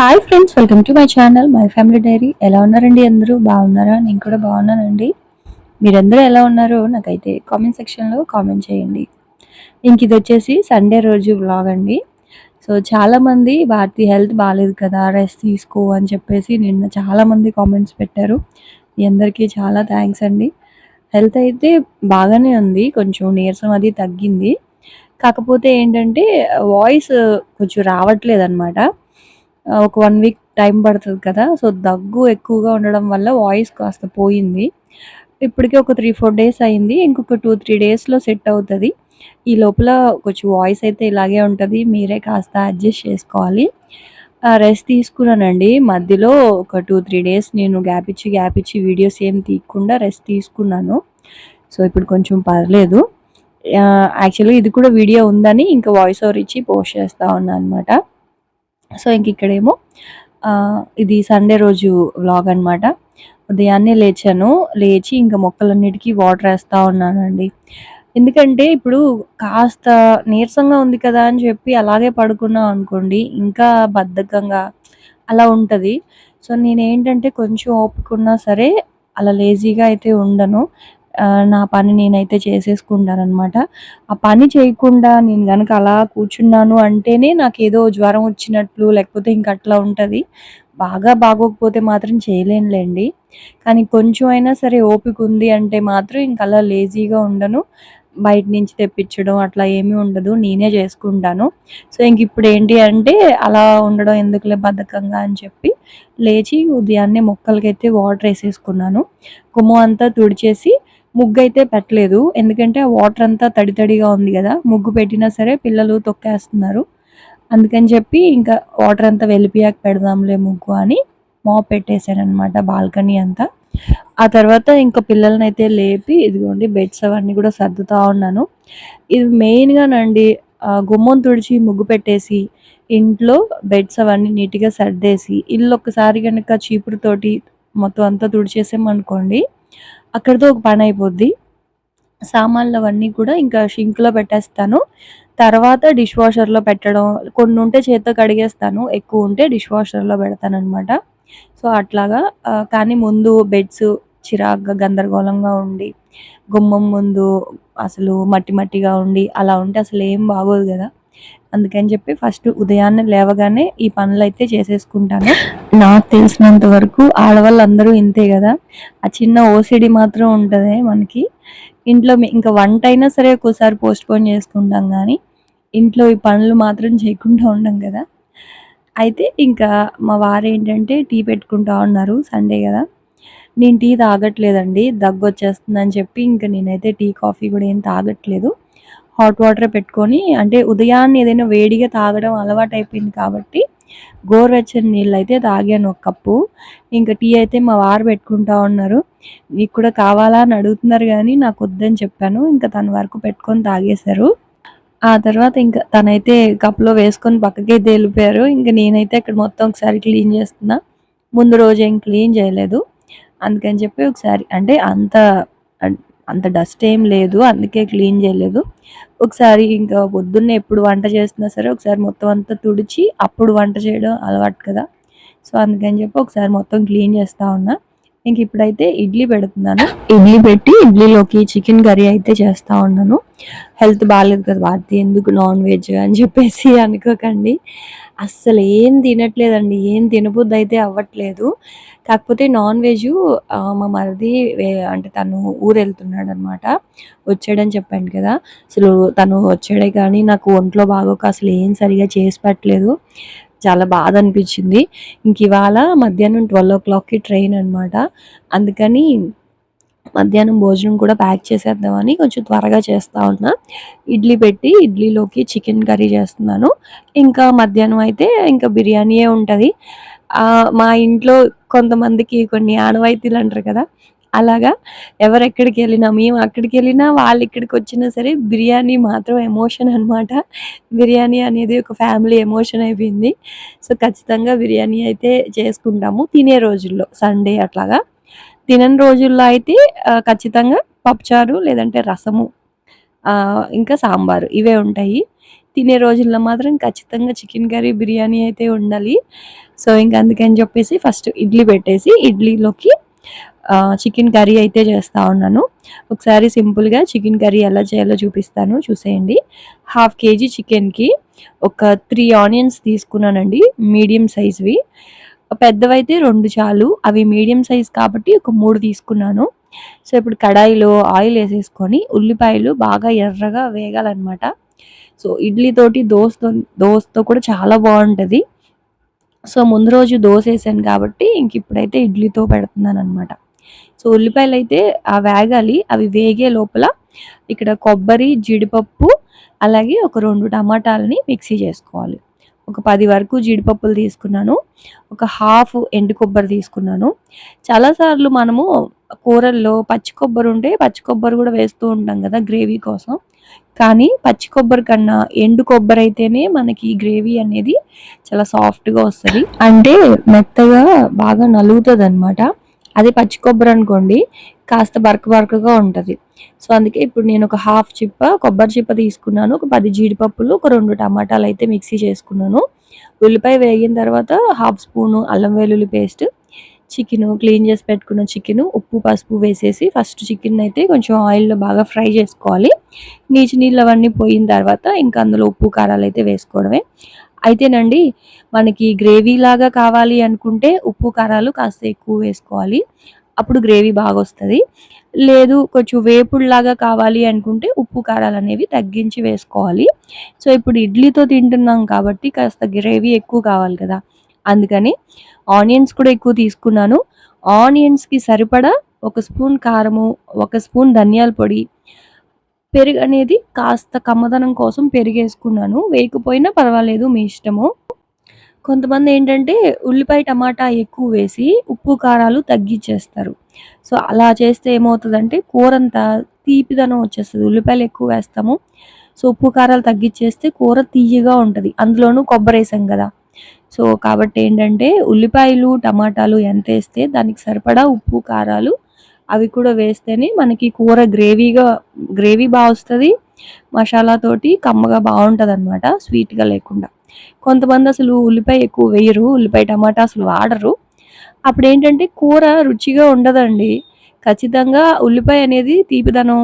Hi friends welcome to my channel my family diary ఎలా ఉన్నారండి అందరూ? బాగున్నారా? నేను కూడా బాగున్నానండి. మీరందరూ ఎలా ఉన్నారో నాకైతే కామెంట్ సెక్షన్లో కామెంట్ చేయండి. ఇంక ఇది వచ్చేసి సండే రోజు వ్లాగ్ అండి. సో చాలామంది భారతి హెల్త్ బాగాలేదు కదా రెస్ట్ తీసుకో అని చెప్పేసి నిన్న చాలామంది కామెంట్స్ పెట్టారు. మీ అందరికీ చాలా థ్యాంక్స్ అండి. హెల్త్ అయితే బాగానే ఉంది కొంచెం నీరసం అది తగ్గింది. కాకపోతే ఏంటంటే వాయిస్ కొంచెం రావట్లేదు అనమాట ఒక వన్ వీక్ టైం పడుతుంది కదా. సో దగ్గు ఎక్కువగా ఉండడం వల్ల వాయిస్ కాస్త పోయింది. ఇప్పటికే ఒక త్రీ ఫోర్ డేస్ అయింది. ఇంకొక టూ త్రీ డేస్లో సెట్ అవుతుంది. ఈ లోపల కొంచెం వాయిస్ అయితే ఇలాగే ఉంటుంది. మీరే కాస్త అడ్జస్ట్ చేసుకోవాలి. రెస్ట్ తీసుకున్నానండి. మధ్యలో ఒక టూ త్రీ డేస్ నేను గ్యాప్ ఇచ్చి గ్యాప్ ఇచ్చి వీడియోస్ ఏం తీయకుండా రెస్ట్ తీసుకున్నాను. సో ఇప్పుడు కొంచెం పర్లేదు. యాక్చువల్లీ ఇది కూడా వీడియో ఉందని ఇంకా వాయిస్ ఓవర్ ఇచ్చి పోస్ట్ చేస్తూ ఉన్నాను అనమాట సో ఇంక ఇక్కడేమో ఇది సండే రోజు వ్లాగ్ అనమాట ఉదయాన్నే లేచాను. లేచి ఇంకా మొక్కలన్నిటికీ వాటర్ వేస్తూ ఉన్నానండి. ఎందుకంటే ఇప్పుడు కాస్త నీరసంగా ఉంది కదా అని చెప్పి అలాగే పడుకున్నాం అనుకోండి ఇంకా బద్ధకంగా అలా ఉంటుంది. సో నేనేంటంటే కొంచెం ఓపుకున్నా సరే అలా లేజీగా అయితే ఉండను. నా పని నేనైతే చేసేసుకుంటాను అనమాట ఆ పని చేయకుండా నేను కనుక అలా కూర్చున్నాను అంటేనే నాకు ఏదో జ్వరం వచ్చినట్లు లేకపోతే ఇంక అట్లా ఉంటుంది. బాగా బాగోకపోతే మాత్రం చేయలేనులేండి. కానీ కొంచెం అయినా సరే ఓపిక ఉంది అంటే మాత్రం ఇంక అలా లేజీగా ఉండను. బయట నుంచి తెప్పించడం అట్లా ఏమీ ఉండదు. నేనే చేసుకుంటాను. సో ఇంక ఇప్పుడు ఏంటి అంటే అలా ఉండడం ఎందుకులే బద్ధకంగా అని చెప్పి లేచి ఉదయాన్నే మొక్కలకైతే వాటర్ వేసేసుకున్నాను. గుమ్మం అంతా తుడిచేసి ముగ్గు అయితే పెట్టలేదు. ఎందుకంటే ఆ వాటర్ అంతా తడి తడిగా ఉంది కదా. ముగ్గు పెట్టినా సరే పిల్లలు తొక్కేస్తున్నారు. అందుకని చెప్పి ఇంకా వాటర్ అంతా వెళ్ళిపోయాక పెడదాంలే ముగ్గు అని మాప్ పెట్టేశాను అనమాట బాల్కనీ అంతా. ఆ తర్వాత ఇంకా పిల్లల్ని అయితే లేపి ఇదిగోండి బెడ్స్ అవన్నీ కూడా సర్దుతా ఉన్నాను. ఇది మెయిన్గానండి గుమ్మం తుడిచి ముగ్గు పెట్టేసి ఇంట్లో బెడ్స్ అవన్నీ నీట్గా సర్దేసి ఇల్లు ఒక్కసారి కనుక చీపురుతోటి మొత్తం అంతా తుడిచేసామనుకోండి అక్కడితో ఒక పని అయిపోద్ది. సామాన్లు అవన్నీ కూడా ఇంకా షింక్లో పెట్టేస్తాను. తర్వాత డిష్ వాషర్లో పెట్టడం కొన్ని ఉంటే చేత్తో కడిగేస్తాను ఎక్కువ ఉంటే డిష్ వాషర్లో పెడతాను అనమాట సో అట్లాగా కానీ ముందు బెడ్స్ చిరాగ్గా గందరగోళంగా ఉండి గుమ్మం ముందు అసలు మట్టి మట్టిగా ఉండి అలా ఉంటే అసలు ఏం బాగోదు కదా. అందుకని చెప్పి ఫస్ట్ ఉదయాన్నే లేవగానే ఈ పనులు అయితే చేసేసుకుంటాను. నాకు తెలిసినంత వరకు ఆడవాళ్ళందరూ ఇంతే కదా. ఆ చిన్న ఓసిడి మాత్రం ఉంటుంది మనకి. ఇంట్లో ఇంకా వంట అయినా సరే ఒక్కోసారి పోస్ట్ పోన్ చేసుకుంటాం కానీ ఇంట్లో ఈ పనులు మాత్రం చేయకుండా ఉండం కదా. అయితే ఇంకా మా వారు ఏంటంటే టీ పెట్టుకుంటా ఉన్నారు సండే కదా. నేను టీ తాగట్లేదండి దగ్గు వచ్చేస్తుందని చెప్పి ఇంకా నేనైతే టీ కాఫీ కూడా ఏం తాగట్లేదు. హాట్ వాటర్ పెట్టుకొని అంటే ఉదయాన్నే ఏదైనా వేడిగా తాగడం అలవాటు అయిపోయింది కాబట్టి గోరువెచ్చని నీళ్ళు అయితే తాగాను ఒక కప్పు. ఇంకా టీ అయితే మా వారు పెట్టుకుంటా ఉన్నారు. మీకు కూడా కావాలా అని అడుగుతున్నారు కానీ నాకు వద్దని చెప్పాను. ఇంకా తన వరకు పెట్టుకొని తాగేశారు. ఆ తర్వాత ఇంకా తనైతే కప్లో వేసుకొని పక్కకి వెళ్ళిపోయారు. ఇంకా నేనైతే అక్కడ మొత్తం ఒకసారి క్లీన్ చేస్తున్నా. ముందు రోజు ఏం క్లీన్ చేయలేదు. అందుకని చెప్పి ఒకసారి అంటే అంత అంత డస్ట్ ఏం లేదు అందుకే క్లీన్ చేయలేదు. ఒకసారి ఇంకా పొద్దున్నే ఎప్పుడు వంట చేస్తున్నా సరే ఒకసారి మొత్తం అంతా తుడిచి అప్పుడు వంట చేయడం అలవాటు కదా. సో అందుకని చెప్పి ఒకసారి మొత్తం క్లీన్ చేస్తూ ఉన్నా. ఇంక ఇప్పుడైతే ఇడ్లీ పెడుతున్నాను. ఇడ్లీ పెట్టి ఇడ్లీలోకి చికెన్ కర్రీ అయితే చేస్తూ ఉన్నాను. హెల్త్ బాగాలేదు కదా వాటి ఎందుకు నాన్ వెజ్ అని చెప్పేసి అనుకోకండి. అస్సలు ఏం తినట్లేదండి. ఏం తినబుద్ది అయితే అవ్వట్లేదు. కాకపోతే నాన్ వెజ్ మా మరిది అంటే తను ఊరు వెళ్తున్నాడు అనమాట వచ్చాడని చెప్పాను కదా. అసలు తను వచ్చాడే కానీ నాకు ఒంట్లో బాగోక అసలు ఏం సరిగా చేసి పెట్టలేదు. చాలా బాధ అనిపించింది. ఇంక ఇవాళ మధ్యాహ్నం ట్వెల్వ్ ఓ క్లాక్కి ట్రైన్ అనమాట అందుకని మధ్యాహ్నం భోజనం కూడా ప్యాక్ చేసేద్దామని కొంచెం త్వరగా చేస్తూ ఉన్నా. ఇడ్లీ పెట్టి ఇడ్లీలోకి చికెన్ కర్రీ చేస్తున్నాను. ఇంకా మధ్యాహ్నం అయితే ఇంకా బిర్యానీయే ఉంటుంది. మా ఇంట్లో కొంతమందికి కొన్ని ఆనవాయితీలు అంటారు కదా అలాగా ఎవరెక్కడికి వెళ్ళినా మేము అక్కడికి వెళ్ళినా వాళ్ళు ఇక్కడికి వచ్చినా సరే బిర్యానీ మాత్రం ఎమోషన్ అనమాట బిర్యానీ అనేది ఒక ఫ్యామిలీ ఎమోషన్ అయిపోయింది. సో ఖచ్చితంగా బిర్యానీ అయితే చేసుకుంటాము తినే రోజుల్లో సండే అట్లాగా. తినని రోజుల్లో అయితే ఖచ్చితంగా పప్పుచారు లేదంటే రసము ఇంకా సాంబారు ఇవే ఉంటాయి. తినే రోజుల్లో మాత్రం ఖచ్చితంగా చికెన్ కర్రీ బిర్యానీ అయితే ఉండాలి. సో ఇంక అందుకని చెప్పేసి ఫస్ట్ ఇడ్లీ పెట్టేసి ఇడ్లీలోకి చికెన్ కర్రీ అయితే చేస్తూ ఉన్నాను. ఒకసారి సింపుల్గా చికెన్ కర్రీ ఎలా చేయాలో చూపిస్తాను చూసేయండి. హాఫ్ కేజీ చికెన్కి ఒక త్రీ ఆనియన్స్ తీసుకున్నానండి మీడియం సైజ్వి. పెద్దవైతే రెండు చాలు. అవి మీడియం సైజ్ కాబట్టి ఒక మూడు తీసుకున్నాను. సో ఇప్పుడు కడాయిలో ఆయిల్ వేసేసుకొని ఉల్లిపాయలు బాగా ఎర్రగా వేగాలన్నమాట. సో ఇడ్లీతోటి దోశతో దోశతో కూడా చాలా బాగుంటుంది. సో ముందు రోజు దోశ వేసాను కాబట్టి ఇంక ఇప్పుడైతే ఇడ్లీతో పెడుతున్నాను అనమాట సో ఉల్లిపాయలు అయితే ఆ వేగాలి. అవి వేగే లోపల ఇక్కడ కొబ్బరి జీడిపప్పు అలాగే ఒక రెండు టమాటాలని మిక్సీ చేసుకోవాలి. ఒక పది వరకు జీడిపప్పులు తీసుకున్నాను. ఒక హాఫ్ ఎండు కొబ్బరి తీసుకున్నాను. చాలాసార్లు మనము కూరల్లో పచ్చి కొబ్బరి ఉంటే పచ్చి కొబ్బరి కూడా వేస్తూ ఉంటాం కదా గ్రేవీ కోసం. కానీ పచ్చి కొబ్బరి కన్నా ఎండు కొబ్బరి అయితేనే మనకి గ్రేవీ అనేది చాలా సాఫ్ట్గా వస్తుంది. అంటే మెత్తగా బాగా నలుగుతుంది అనమాట అది పచ్చి కొబ్బరి అనుకోండి కాస్త బరక బరకగా ఉంటుంది. సో అందుకే ఇప్పుడు నేను ఒక హాఫ్ చిప్ప కొబ్బరి చిప్ప తీసుకున్నాను. ఒక పది జీడిపప్పులు ఒక రెండు టమాటాలు అయితే మిక్సీ చేసుకున్నాను. ఉల్లిపాయ వేగిన తర్వాత హాఫ్ స్పూను అల్లం వెల్లుల్లి పేస్ట్ చికెను క్లీన్ చేసి పెట్టుకున్న చికెన్ ఉప్పు పసుపు వేసేసి ఫస్ట్ చికెన్ అయితే కొంచెం ఆయిల్లో బాగా ఫ్రై చేసుకోవాలి. నీచు నీళ్ళు అవన్నీ పోయిన తర్వాత ఇంకా అందులో ఉప్పు కారాలు అయితే వేసుకోవడమే. అయితేనండి మనకి గ్రేవీ లాగా కావాలి అనుకుంటే ఉప్పు కారాలు కాస్త ఎక్కువ వేసుకోవాలి. అప్పుడు గ్రేవీ బాగా వస్తుంది లేదు కొంచెం వేపుడులాగా కావాలి అనుకుంటే ఉప్పు కారాలు అనేవి తగ్గించి వేసుకోవాలి. సో ఇప్పుడు ఇడ్లీతో తింటున్నాం కాబట్టి కాస్త గ్రేవీ ఎక్కువ కావాలి కదా. అందుకని ఆనియన్స్ కూడా ఎక్కువ తీసుకున్నాను. ఆనియన్స్కి సరిపడా ఒక స్పూన్ కారము ఒక స్పూన్ ధనియాల పొడి పెరుగు అనేది కాస్త కమ్మదనం కోసం పెరిగేసుకున్నాను. వేయకపోయినా పర్వాలేదు మీ ఇష్టము. కొంతమంది ఏంటంటే ఉల్లిపాయ టమాటా ఎక్కువ వేసి ఉప్పు కారాలు తగ్గించేస్తారు. సో అలా చేస్తే ఏమవుతుందంటే కూర అంతా తీపిదనం వచ్చేస్తుంది. ఉల్లిపాయలు ఎక్కువ వేస్తాము. సో ఉప్పు కారాలు తగ్గించేస్తే కూర తీయగా ఉంటుంది. అందులోనూ కొబ్బరి వేసాం కదా. సో కాబట్టి ఏంటంటే ఉల్లిపాయలు టమాటాలు ఎంత వేస్తే దానికి సరిపడా ఉప్పు కారాలు అవి కూడా వేస్తేనే మనకి కూర గ్రేవీగా గ్రేవీ బాగా వస్తుంది మసాలాతోటి కమ్మగా బాగుంటుంది అనమాట స్వీట్గా లేకుండా. కొంతమంది అసలు ఉల్లిపాయ ఎక్కువ వేయరు ఉల్లిపాయ టమాటా అసలు వాడరు. అప్పుడు ఏంటంటే కూర రుచిగా ఉండదండి. ఖచ్చితంగా ఉల్లిపాయ అనేది తీపిదనం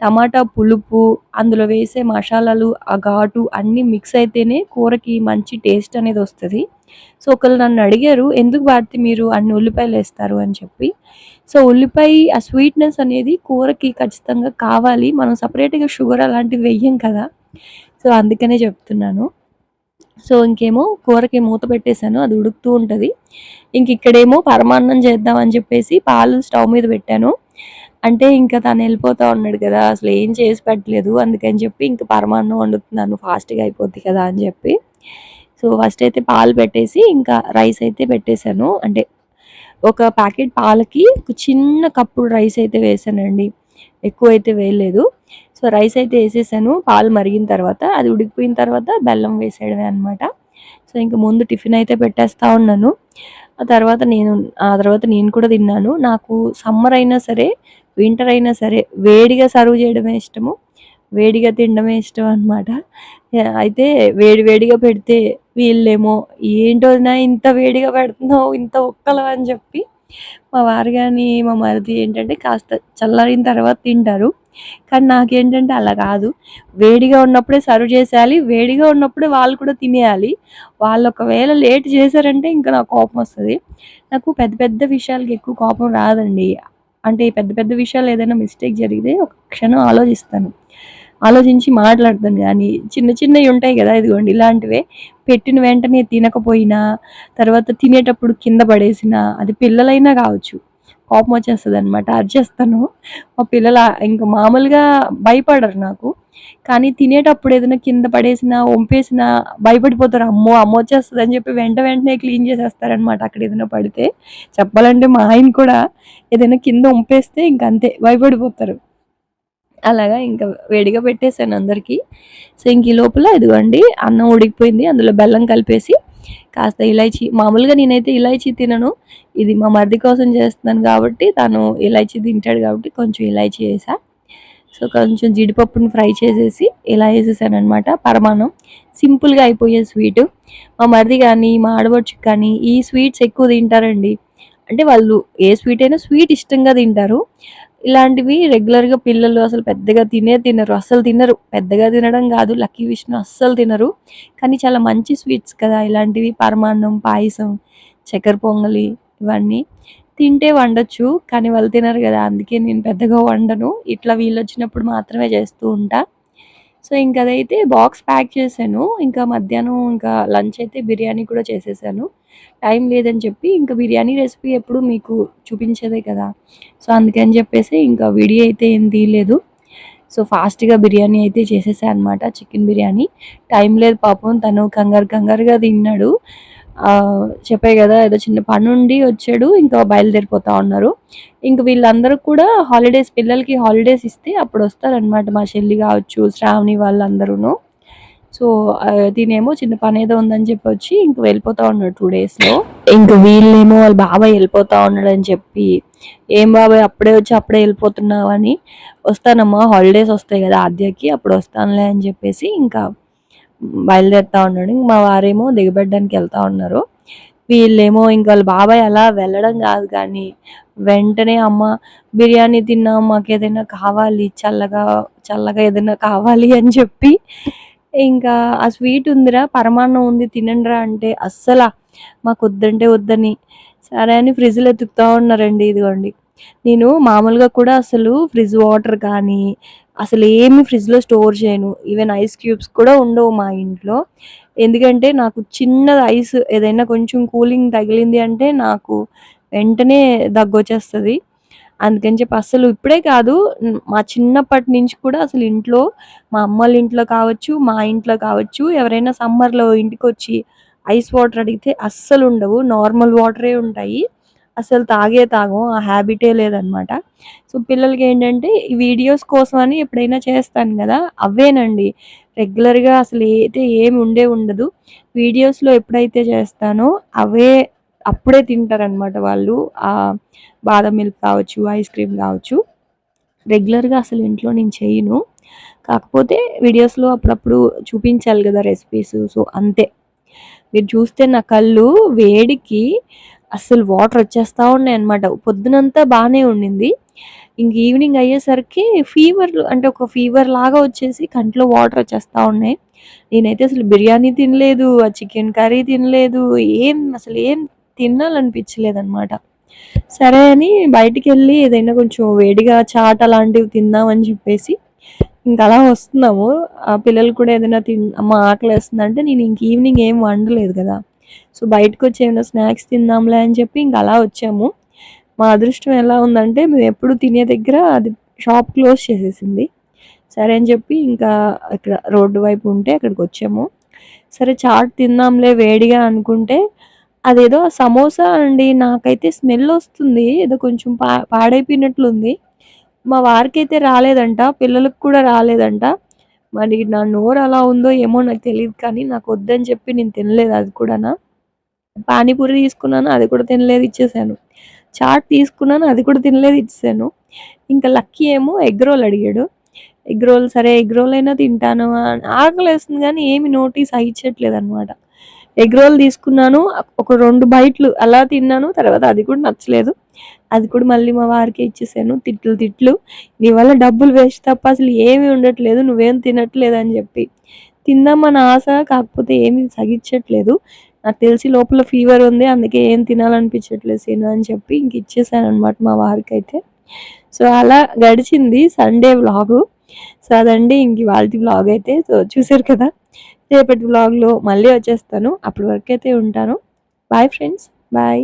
టమాటా పులుపు అందులో వేసే మసాలాలు ఆ ఘాటు అన్నీ మిక్స్ అయితేనే కూరకి మంచి టేస్ట్ అనేది వస్తుంది. సో ఒకళ్ళు నన్ను అడిగారు ఎందుకు వాడితే మీరు అన్ని ఉల్లిపాయలు వేస్తారు? అని చెప్పి. సో ఉల్లిపాయ ఆ స్వీట్నెస్ అనేది కూరకి ఖచ్చితంగా కావాలి. మనం సపరేట్గా షుగర్ అలాంటివి వెయ్యం కదా. సో అందుకనే చెప్తున్నాను. సో ఇంకేమో కూరకి మూత పెట్టేశాను అది ఉడుకుతూ ఉంటుంది. ఇంక ఇక్కడేమో పరమాన్నం చేద్దామని చెప్పేసి పాలు స్టవ్ మీద పెట్టాను. అంటే ఇంకా తను వెళ్ళిపోతా ఉన్నాడు కదా అసలు ఏం చేసి పెట్టలేదు అందుకని చెప్పి ఇంకా పరమాన్నం వండుతున్నాను ఫాస్ట్గా అయిపోద్ది కదా అని చెప్పి. సో ఫస్ట్ అయితే పాలు పెట్టేసి ఇంకా రైస్ అయితే పెట్టేశాను. అంటే ఒక ప్యాకెట్ పాలకి ఒక చిన్న కప్పుడు రైస్ అయితే వేసానండి ఎక్కువ అయితే వేయలేదు. సో రైస్ అయితే వేసేసాను పాలు మరిగిన తర్వాత. అది ఉడికిపోయిన తర్వాత బెల్లం వేసేయడమే అనమాట సో ఇంక ముందు టిఫిన్ అయితే పెట్టేస్తూ ఉన్నాను. ఆ తర్వాత నేను ఆ తర్వాత నేను కూడా తిన్నాను. నాకు సమ్మర్ అయినా సరే వింటర్ అయినా సరే వేడిగా సర్వ్ చేయడమే ఇష్టము. వేడిగా తినడమే ఇష్టం అనమాట అయితే వేడి వేడిగా పెడితే వీళ్ళేమో ఏంటో ఇంత వేడిగా పెడుతున్నావు ఇంత ఒక్కలు అని చెప్పి మా వారు కానీ మా మరిది ఏంటంటే కాస్త చల్లారిన తర్వాత తింటారు. కానీ నాకేంటంటే అలా కాదు. వేడిగా ఉన్నప్పుడే సర్వ్ చేసేయాలి వేడిగా ఉన్నప్పుడే వాళ్ళు కూడా తినేయాలి. వాళ్ళు ఒకవేళ లేట్ చేశారంటే ఇంకా నాకు కోపం వస్తుంది. నాకు పెద్ద పెద్ద విషయాలకి ఎక్కువ కోపం రాదండి. అంటే పెద్ద పెద్ద విషయాలు ఏదైనా మిస్టేక్ జరిగితే ఒక క్షణం ఆలోచిస్తాను. ఆలోచించి మాట్లాడతాను కానీ చిన్న చిన్నవి ఉంటాయి కదా ఇదిగోండి ఇలాంటివే. పెట్టిన వెంటనే తినకపోయినా తర్వాత తినేటప్పుడు కింద పడేసినా అది పిల్లలైనా కావచ్చు. కోపం వచ్చేస్తుంది అనమాట అరిచేస్తాను. మా పిల్లలు ఇంకా మామూలుగా భయపడరు నాకు. కానీ తినేటప్పుడు ఏదైనా కింద పడేసినా వంపేసినా భయపడిపోతారు. అమ్మో అమ్మ వచ్చేస్తుంది అని చెప్పి వెంట వెంటనే క్లీన్ చేసేస్తారనమాట అక్కడ ఏదైనా పడితే. చెప్పాలంటే మా ఆయన కూడా ఏదైనా కింద వంపేస్తే ఇంకంతే భయపడిపోతారు. అలాగా ఇంకా వేడిగా పెట్టేశాను అందరికీ. సో ఇంక ఈ లోపల ఇదిగోండి అన్నం ఉడికిపోయింది. అందులో బెల్లం కలిపేసి కాస్త ఇలాచీ మామూలుగా నేనైతే ఇలాచీ తినను. ఇది మా మరిది కోసం చేస్తున్నాను కాబట్టి తను ఇలాచీ తింటాడు కాబట్టి కొంచెం ఇలాచీ వేసా. సో కొంచెం జీడిపప్పుని ఫ్రై చేసేసి ఇలా వేసేసాను అనమాట పరమాణం సింపుల్గా అయిపోయే స్వీట్. మా మరిది కానీ మా ఆడబడుచుకి కానీ ఈ స్వీట్స్ ఎక్కువ తింటారండి. అంటే వాళ్ళు ఏ స్వీట్ అయినా స్వీట్ ఇష్టంగా తింటారు. ఇలాంటివి రెగ్యులర్గా పిల్లలు అసలు పెద్దగా తినే తినరు. అస్సలు తినరు. పెద్దగా తినడం కాదు. లక్కీ విష్ణు అస్సలు తినరు. కానీ చాలా మంచి స్వీట్స్ కదా. ఇలాంటివి పరమాన్నం పాయసం చక్కెర పొంగలి ఇవన్నీ తింటే వండొచ్చు. కానీ వాళ్ళు తినరు కదా. అందుకే నేను పెద్దగా వండను. ఇట్లా వీళ్ళు వచ్చినప్పుడు మాత్రమే చేస్తూ ఉంటా. సో ఇంకా అదైతే బాక్స్ ప్యాక్ చేశాను. ఇంకా మధ్యాహ్నం ఇంకా లంచ్ అయితే బిర్యానీ కూడా చేసేసాను. టైం లేదని చెప్పి ఇంకా బిర్యానీ రెసిపీ ఎప్పుడు మీకు చూపించేదే కదా. సో అందుకని చెప్పేసి ఇంకా వీడియో అయితే ఏం తీయలేదు. సో ఫాస్ట్గా బిర్యానీ అయితే చేసేసా అనమాట చికెన్ బిర్యానీ. టైం లేదు పాపం తను కంగారు కంగారుగా తిన్నాడు. చెప్పే కదా ఏదో చిన్న పని ఉండి వచ్చాడు ఇంకా బయలుదేరిపోతా ఉన్నారు. ఇంక వీళ్ళందరూ కూడా హాలిడేస్ పిల్లలకి హాలిడేస్ ఇస్తే అప్పుడు వస్తారనమాట మా చెల్లి కావచ్చు శ్రావణి వాళ్ళందరూ సో దీనేమో చిన్న పని ఏదో ఉందని చెప్పి వచ్చి ఇంక వెళ్ళిపోతా ఉన్నాడు టూ డేస్లో ఇంక వీళ్ళేమో వాళ్ళ బాబాయ్ వెళ్ళిపోతా ఉన్నాడు అని చెప్పి ఏం బాబాయ్ అప్పుడే వచ్చి అప్పుడే వెళ్ళిపోతున్నావు అని వస్తానమ్మా హాలిడేస్ వస్తాయి కదా ఆద్యకి అప్పుడు వస్తానులే అని చెప్పేసి ఇంకా బయలుదేరుతా ఉన్నాడు. మా వారేమో దిగబెట్టడానికి వెళ్తా ఉన్నారు. వీళ్ళేమో ఇంకా వాళ్ళ బాబాయ్ అలా వెళ్ళడం కాదు కానీ వెంటనే అమ్మ బిర్యానీ తిన్నా మాకు ఏదైనా కావాలి చల్లగా చల్లగా ఏదైనా కావాలి అని చెప్పి ఇంకా ఆ స్వీట్ ఉందిరా పరమాన్నం ఉంది తినండిరా అంటే అస్సలా మాకు వద్దంటే వద్దని. సరే అని ఫ్రిడ్జ్లో ఎత్తుకుతా ఉన్నారండి ఇదిగోండి. నేను మామూలుగా కూడా అసలు ఫ్రిడ్జ్ వాటర్ కానీ అసలు ఏమి ఫ్రిడ్జ్లో స్టోర్ చేయను. ఈవెన్ ఐస్ క్యూబ్స్ కూడా ఉండవు మా ఇంట్లో. ఎందుకంటే నాకు చిన్నది ఐస్ ఏదైనా కొంచెం కూలింగ్ తగిలింది అంటే నాకు వెంటనే దగ్గొచ్చేస్తుంది. అందుకని చెప్పి అసలు ఇప్పుడే కాదు మా చిన్నప్పటి నుంచి కూడా అసలు ఇంట్లో మా అమ్మల ఇంట్లో కావచ్చు మా ఇంట్లో కావచ్చు ఎవరైనా సమ్మర్లో ఇంటికి వచ్చి ఐస్ వాటర్ అడిగితే అస్సలు ఉండవు. నార్మల్ వాటరే ఉంటాయి. అసలు తాగే తాగం ఆ హ్యాబిటే లేదనమాట సో పిల్లలకి ఏంటంటే ఈ వీడియోస్ కోసం అని ఎప్పుడైనా చేస్తాను కదా అవేనండి. రెగ్యులర్గా అసలు అయితే ఏమి ఉండే ఉండదు. వీడియోస్లో ఎప్పుడైతే చేస్తానో అవే అప్పుడే తింటారనమాట వాళ్ళు. ఆ బాదం మిల్క్ కావచ్చు ఐస్ క్రీమ్ కావచ్చు. రెగ్యులర్గా అసలు ఇంట్లో నేను చేయను. కాకపోతే వీడియోస్లో అప్పుడప్పుడు చూపించాలి కదా రెసిపీస్ సో అంతే. మీరు చూస్తే నా కళ్ళు వేడికి అస్సలు వాటర్ వచ్చేస్తూ ఉన్నాయి అనమాట పొద్దునంతా బాగానే ఉండింది. ఇంక ఈవినింగ్ అయ్యేసరికి ఫీవర్ అంటే ఒక ఫీవర్ లాగా వచ్చేసి కంట్లో వాటర్ వచ్చేస్తూ ఉన్నాయి. నేనైతే అసలు బిర్యానీ తినలేదు ఆ చికెన్ కర్రీ తినలేదు ఏం అసలు ఏం తినాలనిపించలేదన్నమాట. సరే అని బయటికి వెళ్ళి ఏదైనా కొంచెం వేడిగా చాట్ అలాంటివి తిందామని చెప్పేసి ఇంకా అలా వస్తున్నాము. ఆ పిల్లలు కూడా ఏదైనా తిన్ అమ్మ ఆకలి వేస్తుందంటే నేను ఇంక ఈవినింగ్ ఏం వండలేదు కదా. సో బయటకు వచ్చి ఏమైనా స్నాక్స్ తిందాంలే అని చెప్పి ఇంక అలా వచ్చాము. మా అదృష్టం ఎలా ఉందంటే మేము ఎప్పుడు తినే దగ్గర అది షాప్ క్లోజ్ చేసేసింది. సరే అని చెప్పి ఇంకా ఇక్కడ రోడ్డు వైపు ఉంటే అక్కడికి వచ్చాము. సరే చాట్ తిందాంలే వేడిగా అనుకుంటే అదేదో సమోసా అండి నాకైతే స్మెల్ వస్తుంది ఏదో కొంచెం పా పాడైపోయినట్లుంది. మా వారికైతే రాలేదంట పిల్లలకు కూడా రాలేదంట. మరి నా నోరు అలా ఉందో ఏమో నాకు తెలియదు కానీ నాకు వద్దని చెప్పి నేను తినలేదు అది కూడానా. పానీపూరి తీసుకున్నాను అది కూడా తినలేదు ఇచ్చేసాను. చాట్ తీసుకున్నాను అది కూడా తినలేదు ఇచ్చేసాను. ఇంకా లక్కీ ఏమో ఎగ్ రోల్ అడిగాడు. ఎగ్ రోల్ సరే ఎగ్ రోల్ అయినా తింటాను ఆకలి వేస్తుంది కానీ ఏమి నోటీస్ అయ్యట్లేదు అనమాట ఎగ్ రోల్ తీసుకున్నాను ఒక రెండు బైట్లు అలా తిన్నాను తర్వాత అది కూడా నచ్చలేదు. అది కూడా మళ్ళీ మా వారికి ఇచ్చేసాను తిట్లు తిట్లు. నీ వల్ల డబ్బులు వేస్ట్ తప్ప అసలు ఏమీ ఉండట్లేదు నువ్వేం తినట్లేదు అని చెప్పి. తిందామన్న ఆశ కాకపోతే ఏమీ సగించట్లేదు నాకు తెలిసి లోపల ఫీవర్ ఉంది అందుకే ఏం తినాలనిపించట్లేదు సీను అని చెప్పి ఇంక ఇచ్చేసాను అనమాట మా వారికి అయితే. సో అలా గడిచింది సండే వ్లాగు. సో అదండి ఇంక వాళ్ళ వ్లాగ్ అయితే సో చూసారు కదా? రేపటి బ్లాగ్లో మళ్ళీ వచ్చేస్తాను. అప్పటి వరకు అయితే ఉంటాను. Bye friends bye